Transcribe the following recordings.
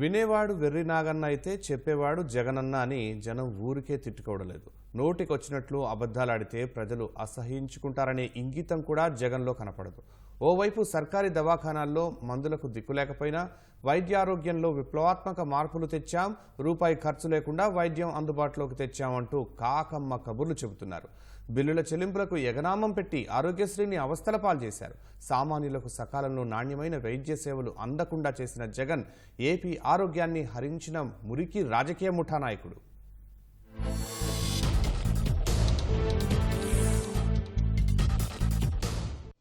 వినేవాడు వెర్రి నాగన్న అయితే చెప్పేవాడు జగనన్న అని జనం ఊరికే తిట్టుకోవడలేదు నోటికొచ్చినట్లు అబద్ధాలాడితే ప్రజలు అసహించుకుంటారనే ఇంగితం కూడా జగన్లో కనపడదు. ఓవైపు సర్కారీ దవాఖానాల్లో మందులకు దిక్కు లేకపోయినా వైద్యారోగ్యంలో విప్లవాత్మక మార్పులు తెచ్చాం రూపాయి ఖర్చు లేకుండా వైద్యం అందుబాటులోకి తెచ్చామంటూ కాకమ్మ కబుర్లు చెబుతున్నారు. బిల్లుల చెల్లింపులకు ఎగనామం పెట్టి ఆరోగ్యశ్రీని అవస్థల పాల్చేశారు సామాన్యులకు సకాలంలో నాణ్యమైన వైద్య సేవలు అందకుండా చేసిన జగన్ ఏపీ ఆరోగ్యాన్ని హరించిన మురికి రాజకీయ ముఠా నాయకుడు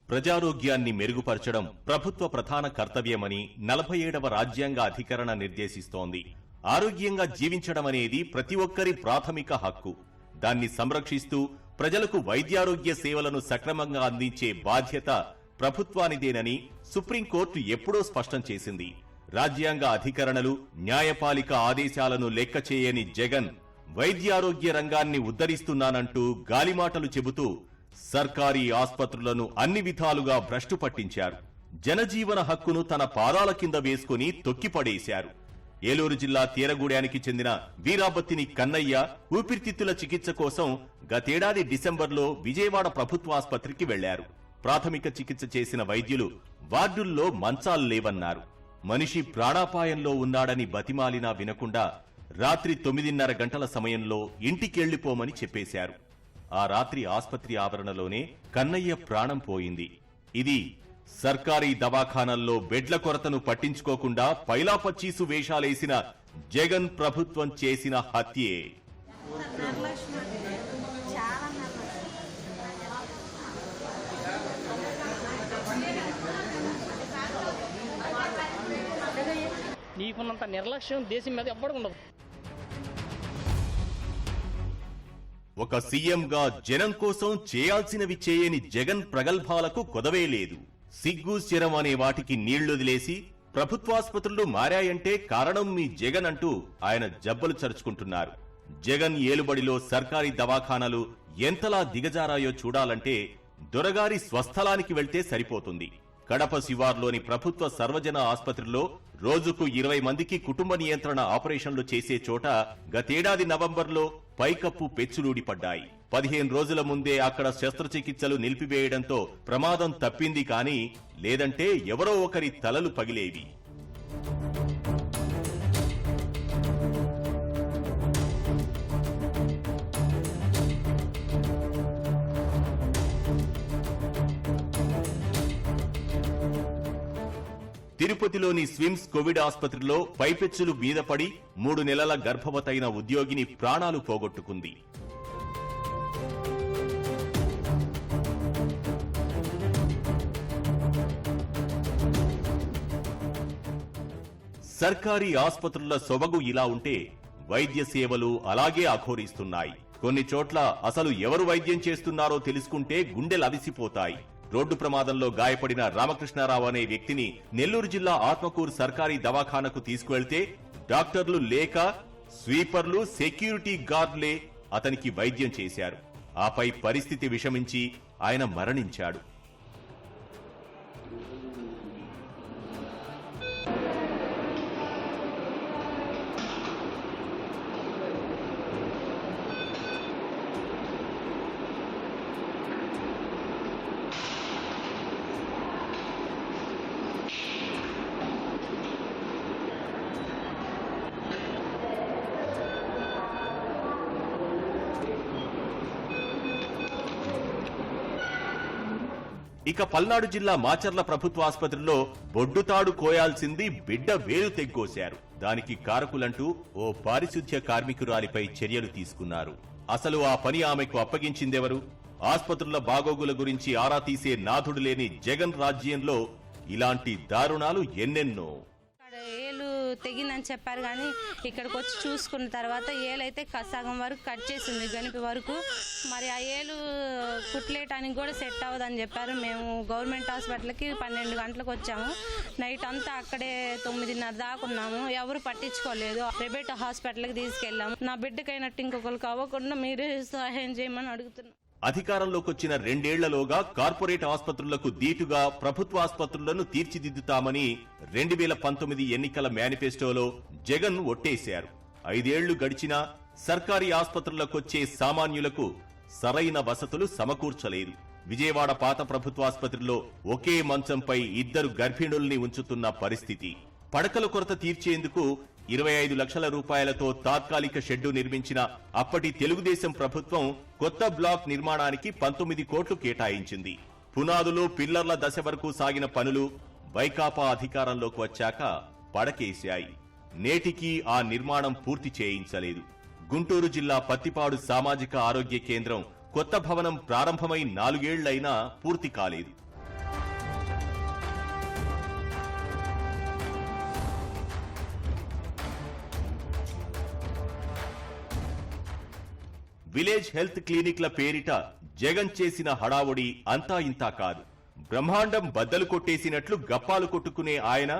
ప్రజారోగ్యాన్ని మెరుగుపరచడం ప్రభుత్వ ప్రధాన కర్తవ్యమని నలభై ఏడవ రాజ్యాంగ అధికరణ నిర్దేశిస్తోంది. ఆరోగ్యంగా జీవించడం అనేది ప్రతి ఒక్కరి ప్రాథమిక హక్కు. దాన్ని సంరక్షిస్తూ ప్రజలకు వైద్యారోగ్య సేవలను సక్రమంగా అందించే బాధ్యత ప్రభుత్వానిదేనని సుప్రీంకోర్టు ఎప్పుడో స్పష్టం చేసింది. రాజ్యాంగ అధికరణలు న్యాయపాలిక ఆదేశాలను లెక్క చేయని జగన్ వైద్యారోగ్య రంగాన్ని ఉద్ధరిస్తున్నానంటూ గాలిమాటలు చెబుతూ సర్కారీ ఆస్పత్రులను అన్ని విధాలుగా భ్రష్టు పట్టించారు. జనజీవన హక్కును తన పాదాల కింద వేసుకుని తొక్కిపడేశారు. ఏలూరు జిల్లా తీరగూడెనికి చెందిన వీరాబత్తిని కన్నయ్య ఊపిరితిత్తుల చికిత్స కోసం గతేడాది డిసెంబర్లో విజయవాడ ప్రభుత్వాసుపత్రికి వెళ్ళారు. ప్రాథమిక చికిత్స చేసిన వైద్యులు వార్డుల్లో మంచాలు లేవన్నారు. మనిషి ప్రాణాపాయంలో ఉన్నాడని బతిమాలినా వినకుండా రాత్రి తొమ్మిదిన్నర గంటల సమయంలో ఇంటికెళ్ళిపోమని చెప్పేశారు. ఆ రాత్రి ఆస్పత్రి ఆవరణలోనే కన్నయ్య ప్రాణం పోయింది. ఇది సర్కారీ దవాఖానాల్లో బెడ్ల కొరతను పట్టించుకోకుండా పైలాపచ్చీసు వేషాలేసిన జగన్ ప్రభుత్వం చేసిన హత్యే. నిర్లక్ష్యం నీకున్నంత నిర్లక్ష్యం దేశం మీద ఎవ్వడం ఉండదు. ఒక సీఎంగా జనం కోసం చేయాల్సినవి చేయని జగన్ ప్రగల్భాలకు కొదవే లేదు. సిగ్గు శరం అనే వాటికి నీళ్ళొదిలేసి ప్రభుత్వాసుపత్రులు మారాయంటే కారణం మీ జగన్ అంటూ ఆయన జబ్బలు చరుచుకుంటున్నారు. జగన్ ఏలుబడిలో సర్కారీ దవాఖానాలు ఎంతలా దిగజారాయో చూడాలంటే దొరగారి స్వస్థలానికి వెళ్తే సరిపోతుంది. కడప శివార్లోని ప్రభుత్వ సర్వజన ఆసుపత్రిలో రోజుకు ఇరవై మందికి కుటుంబ నియంత్రణ ఆపరేషన్లు చేసే చోట గతేడాది నవంబర్లో పైకప్పు పెచ్చులూడిపడ్డాయి పదిహేను రోజుల ముందే అక్కడ శస్త్రచికిత్సలు నిలిపివేయడంతో ప్రమాదం తప్పింది కానీ లేదంటే ఎవరో ఒకరి తలలు పగిలేవి. తిరుపతిలోని స్విమ్స్ కోవిడ్ ఆసుపత్రిలో పైపెచ్చులు మీద పడి మూడు నెలల గర్భవతైన ఉద్యోగిని ప్రాణాలు పోగొట్టుకుంది. సర్కారీ ఆసుపత్రుల సొబగు ఇలా ఉంటే వైద్య సేవలు అలాగే అఘోరిస్తున్నాయి. కొన్ని చోట్ల అసలు ఎవరు వైద్యం చేస్తున్నారో తెలుసుకుంటే గుండెలు అవిసిపోతాయి రోడ్డు ప్రమాదంలో గాయపడిన రామకృష్ణారావు అనే వ్యక్తిని నెల్లూరు జిల్లా ఆత్మకూరు సర్కారీ దవాఖానకు తీసుకువెళ్తే డాక్టర్లు లేక స్వీపర్లు సెక్యూరిటీ గార్డులే అతనికి వైద్యం చేశారు. ఆపై పరిస్థితి విషమించి ఆయన మరణించాడు. ఇక పల్నాడు జిల్లా మాచర్ల ప్రభుత్వ ఆసుపత్రిలో బొడ్డుతాడు కోయాల్సింది బిడ్డ వేలు తెగ్గోశారు. దానికి కారకులంటూ ఓ పారిశుధ్య కార్మికురాలిపై చర్యలు తీసుకున్నారు. అసలు ఆ పని ఆమెకు అప్పగించిందెవరు? ఆసుపత్రుల బాగోగుల గురించి ఆరా తీసే నాథుడు లేని జగన్ రాజ్యంలో ఇలాంటి దారుణాలు ఎన్నెన్నో. తెగిందని చెప్పారు కానీ ఇక్కడికి వచ్చి చూసుకున్న తర్వాత ఏలైతే క- సగం వరకు కట్ చేసింది గణిపి వరకు. మరి ఆ ఏలు కుట్లేయటానికి కూడా సెట్ అవ్వదని చెప్పారు. మేము గవర్నమెంట్ హాస్పిటల్కి పన్నెండు గంటలకు వచ్చాము. నైట్ అంతా అక్కడే తొమ్మిదిన్నర దాకా ఉన్నాము. ఎవరు పట్టించుకోలేదు. ప్రైవేట్ హాస్పిటల్కి తీసుకెళ్ళాము. నా బిడ్డకైనట్టు ఇంకొకరికి అవ్వకుండా మీరే సహాయం చేయమని అడుగుతున్నాం. అధికారంలోకొచ్చిన రెండేళ్ళలోగా కార్పొరేట్ ఆసుపత్రులకు దీటుగా ప్రభుత్వ ఆసుపత్రులను తీర్చిదిద్దుతామని రెండు వేల పంతొమ్మిది ఎన్నికల మేనిఫెస్టోలో జగన్ ఒట్టేశారు. ఐదేళ్ళు గడిచినా సర్కారీ ఆసుపత్రులకొచ్చే సామాన్యులకు సరైన వసతులు సమకూర్చలేదు. విజయవాడ పాత ప్రభుత్వాసుపత్రిలో ఒకే మంచంపై ఇద్దరు గర్భిణుల్ని ఉంచుతున్న పరిస్థితి. పడకల కొరత తీర్చేందుకు ఇరవై ఐదు లక్షల రూపాయలతో తాత్కాలిక షెడ్డు నిర్మించిన అప్పటి తెలుగుదేశం ప్రభుత్వం కొత్త బ్లాక్ నిర్మాణానికి పంతొమ్మిది కోట్లు కేటాయించింది. పునాదులు పిల్లర్ల దశ వరకు సాగిన పనులు వైకాపా అధికారంలోకి వచ్చాక పడకేశాయి. నేటికి ఆ నిర్మాణం పూర్తి చేయించలేదు. గుంటూరు జిల్లా పత్తిపాడు సామాజిక ఆరోగ్య కేంద్రం కొత్త భవనం ప్రారంభమై నాలుగేళ్ళైనా పూర్తి కాలేదు. విలేజ్ హెల్త్ క్లినిక్ల పేరిట జగన్ చేసిన హడావుడి అంతా ఇంతా కాదు. బ్రహ్మాండం బద్దలు కొట్టేసినట్లు గప్పాలు కొట్టుకునే ఆయన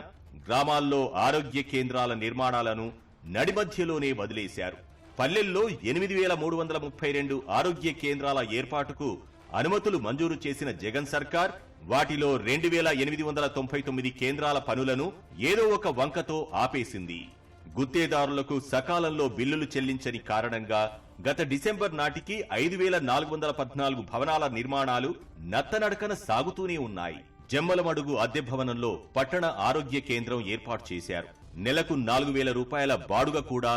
గ్రామాల్లో ఆరోగ్య కేంద్రాల నిర్మాణాలను నడిమధ్యలోనే వదిలేశారు. పల్లెల్లో ఎనిమిది వేల మూడు వందల ముప్పై రెండు ఆరోగ్య కేంద్రాల ఏర్పాటుకు అనుమతులు మంజూరు చేసిన జగన్ సర్కార్ వాటిలో రెండు వేల ఎనిమిది వందల తొంభై తొమ్మిది కేంద్రాల పనులను ఏదో ఒక వంకతో ఆపేసింది. గుత్తేదారులకు సకాలంలో బిల్లులు చెల్లించని కారణంగా గత డిసెంబర్ నాటికి ఐదు వేల నాలుగు వందల పద్నాలుగు భవనాల నిర్మాణాలు నత్తనడకన సాగుతూనే ఉన్నాయి. జమ్మలమడుగు అద్దె భవనంలో పట్టణ ఆరోగ్య కేంద్రం ఏర్పాటు చేశారు. నెలకు నాలుగు వేల రూపాయల బాడుగ కూడా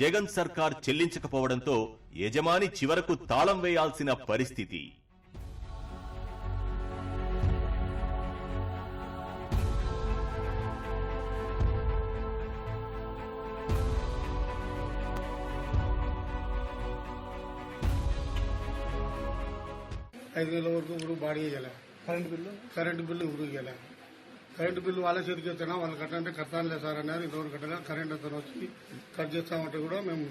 జగన్ సర్కార్ చెల్లించకపోవడంతో యజమాని చివరకు తాళం వేయాల్సిన పరిస్థితి. ఐదు వేల వరకు ఇప్పుడు బాడీ గెల కరెంట్ బిల్లు? కరెంట్ బిల్లు ఇప్పుడు గెల కరెంట్ బిల్లు వాళ్ళ చేతికి వచ్చినా వాళ్ళు కట్టంటే కట్టాలే సార్ అన్నారు ఇంతవరకు కట్టగా కరెంట్ అతను వచ్చి కట్ చేస్తామంటే కూడా మేము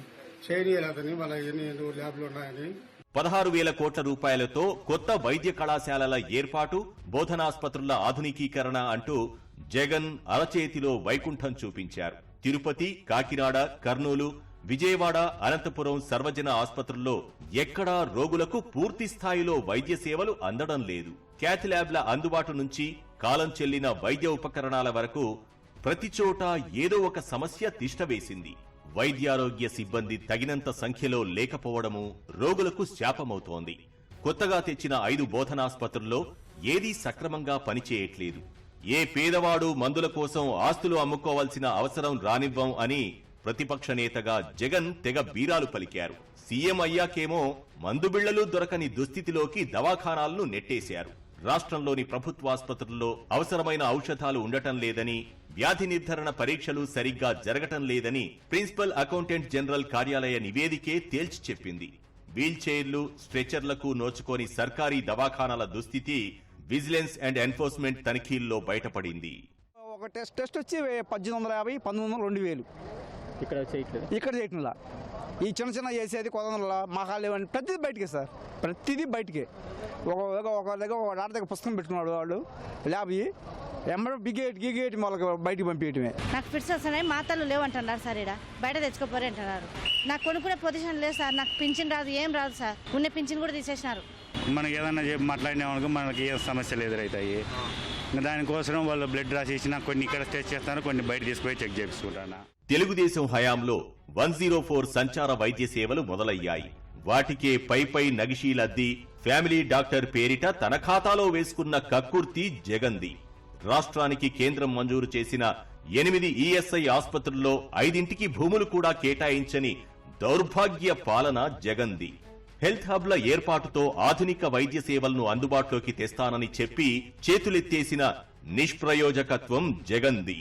చేయనీయాలి అతని వాళ్ళ ఎన్ని ఎన్ని ల్యాబ్లు ఉన్నాయని. పదహారు వేల కోట్ల రూపాయలతో కొత్త వైద్య కళాశాలల ఏర్పాటు బోధనాస్పత్రుల ఆధునికీకరణ అంటూ జగన్ అరచేతిలో వైకుంఠం చూపించారు. తిరుపతి కాకినాడ కర్నూలు విజయవాడ అనంతపురం సర్వజన ఆసుపత్రుల్లో ఎక్కడా రోగులకు పూర్తి స్థాయిలో వైద్య సేవలు అందడం లేదు. క్యాథ్ ల్యాబ్ల అందుబాటు నుంచి కాలం చెల్లిన వైద్య ఉపకరణాల వరకు ప్రతి చోట ఏదో ఒక సమస్య తిష్టవేసింది వైద్యారోగ్య సిబ్బంది తగినంత సంఖ్యలో లేకపోవడము రోగులకు శాపమవుతోంది. కొత్తగా తెచ్చిన ఐదు బోధనాస్పత్రుల్లో ఏదీ సక్రమంగా పనిచేయట్లేదు. ఏ పేదవాడు మందుల కోసం ఆస్తులు అమ్ముకోవాల్సిన అవసరం రానివ్వం అని ప్రతిపక్ష నేతగా జగన్ తెగ బీరాలు పలికారు. సీఎం అయ్యాకేమో మందుబిళ్ళలు దొరకని దుస్థితిలోకి దవాఖానాలను నెట్టేశారు. రాష్ట్రంలోని ప్రభుత్వాసుపత్రుల్లో అవసరమైన ఔషధాలు ఉండటం లేదని వ్యాధి నిర్ధారణ పరీక్షలు సరిగ్గా జరగటం లేదని ప్రిన్సిపల్ అకౌంటెంట్ జనరల్ కార్యాలయ నివేదికే తేల్చి చెప్పింది. వీల్ చైర్లు స్ట్రెచర్లకు నోచుకోని సర్కారీ దవాఖానాల దుస్థితి విజిలెన్స్ అండ్ ఎన్ఫోర్స్మెంట్ తనిఖీల్లో బయటపడింది. ఒక టెస్ట్ టెస్ట్ వచ్చి పద్దెనిమిది వందల యాభై పంతొమ్మిది వందల రెండు వేలు. ఇక్కడ చేయట్లేదు. ఇక్కడ చేయటంలా ఈ చిన్న చిన్న చేసేది వందల మహాలు ఇవన్నీ ప్రతిదీ బయటికే సార్. ప్రతిదీ బయటికే. ఒక ఒక ఒక దగ్గర ఒక డాక్టర్ దగ్గర పుస్తకం పెట్టుకున్నాడు వాళ్ళు ల్యాబ్ ఎమ్మడం బిగేట్ గిగేటి మొదలు బయటికి పంపించడమే నాకు ఫిట్స్ వస్తున్నాయి మాతలు లేవంటున్నారు సార్ ఇక్కడ బయట తెచ్చుకోపోరే అంటున్నారు. నాకు కొనుక్కునే పొజిషన్ లేదు సార్ నాకు పింఛన్ రాదు ఏం రాదు సార్. ఉన్న పింఛన్ కూడా తీసేసినారు. మనకి ఏదైనా చెప్పి మాట్లాడినామనుకో మనకి ఏ సమస్యలు ఎదురవుతాయి ఇంకా దానికోసం వాళ్ళు బ్లడ్ రాసి ఇచ్చినా కొన్ని ఇక్కడ టెస్ట్ చేస్తారు కొన్ని బయట తీసుకుపోయి చెక్ చేయించుకుంటాను? తెలుగుదేశం హయాంలో వన్ జీరో ఫోర్ సంచార వైద్య సేవలు మొదలయ్యాయి. వాటికే పైపై నగిషీలద్ది ఫ్యామిలీ డాక్టర్ పేరిట తన ఖాతాలో వేసుకున్న కక్కుర్తి జగంది. రాష్ట్రానికి కేంద్రం మంజూరు చేసిన ఎనిమిది ఈఎస్ఐ ఆసుపత్రుల్లో ఐదింటికి భూములు కూడా కేటాయించని దౌర్భాగ్య పాలన జగంది. హెల్త్ హబ్ల ఏర్పాటుతో ఆధునిక వైద్య సేవలను అందుబాటులోకి తెస్తానని చెప్పి చేతులెత్తేసిన నిష్ప్రయోజకత్వం జగంది.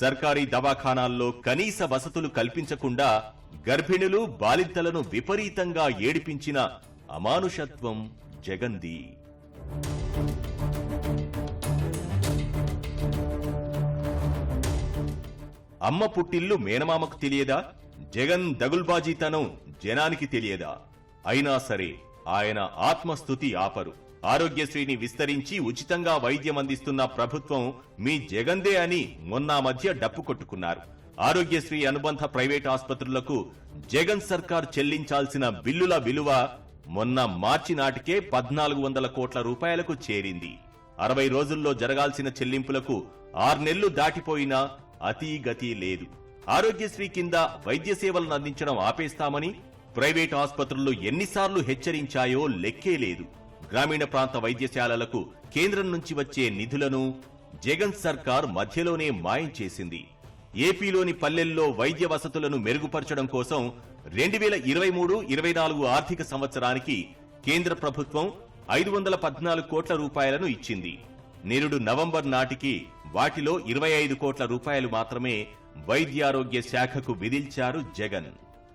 సర్కారీ దవాఖానాల్లో కనీస వసతులు కల్పించకుండా గర్భిణులు బాలింతలను విపరీతంగా ఏడిపించిన అమానుషత్వం జగంది. అమ్మ పుట్టిల్లు మేనమామకు తెలియదా? జగన్ దగుల్బాజీతనం జనానికి తెలియదా? అయినా సరే ఆయన ఆత్మస్థుతి ఆపరు. ఆరోగ్యశ్రీని విస్తరించి ఉచితంగా వైద్యం అందిస్తున్న ప్రభుత్వం మీ జగందే అని మొన్న మధ్య డప్పు కొట్టుకున్నారు. ఆరోగ్యశ్రీ అనుబంధ ప్రైవేట్ ఆసుపత్రులకు జగన్ సర్కార్ చెల్లించాల్సిన బిల్లుల విలువ మొన్న మార్చి నాటికే పద్నాలుగు వందల కోట్ల రూపాయలకు చేరింది. అరవై రోజుల్లో జరగాల్సిన చెల్లింపులకు ఆరు నెలలు దాటిపోయినా అతీగతి లేదు. ఆరోగ్యశ్రీ కింద వైద్య సేవలను అందించడం ఆపేస్తామని ప్రైవేట్ ఆసుపత్రులు ఎన్నిసార్లు హెచ్చరించాయో లెక్కే లేదు. గ్రామీణ ప్రాంత వైద్యశాలలకు కేంద్రం నుంచి వచ్చే నిధులను జగన్ సర్కార్ మధ్యలోనే మాయం చేసింది. ఏపీలోని పల్లెల్లో వైద్య వసతులను మెరుగుపరచడం కోసం రెండు వేల ఇరవై మూడు ఇరవై నాలుగు ఆర్థిక సంవత్సరానికి కేంద్ర ప్రభుత్వం ఐదు వందల పద్నాలుగు కోట్ల రూపాయలను ఇచ్చింది. నిరుడు నవంబర్ నాటికి వాటిలో ఇరవై ఐదు కోట్ల రూపాయలు మాత్రమే వైద్యారోగ్య శాఖకు విధిల్చారు జగన్.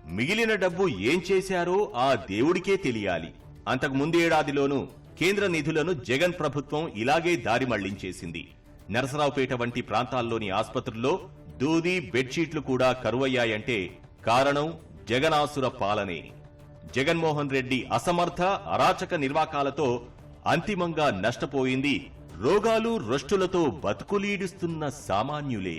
మిగిలిన డబ్బు ఏం చేశారో ఆ దేవుడికే తెలియాలి. అంతకు ముందేడాదిలోనూ కేంద్ర నిధులను జగన్ ప్రభుత్వం ఇలాగే దారి మళ్ళించేసింది. నరసరావుపేట వంటి ప్రాంతాల్లోని ఆసుపత్రుల్లో దూది బెడ్షీట్లు కూడా కరువయ్యాయంటే కారణం జగనాసుర పాలనే. జగన్మోహన్ రెడ్డి అసమర్థ అరాచక నిర్వాకాలతో అంతిమంగా నష్టపోయింది రోగాలు రొష్టులతో బతుకులీడుస్తున్న సామాన్యులే.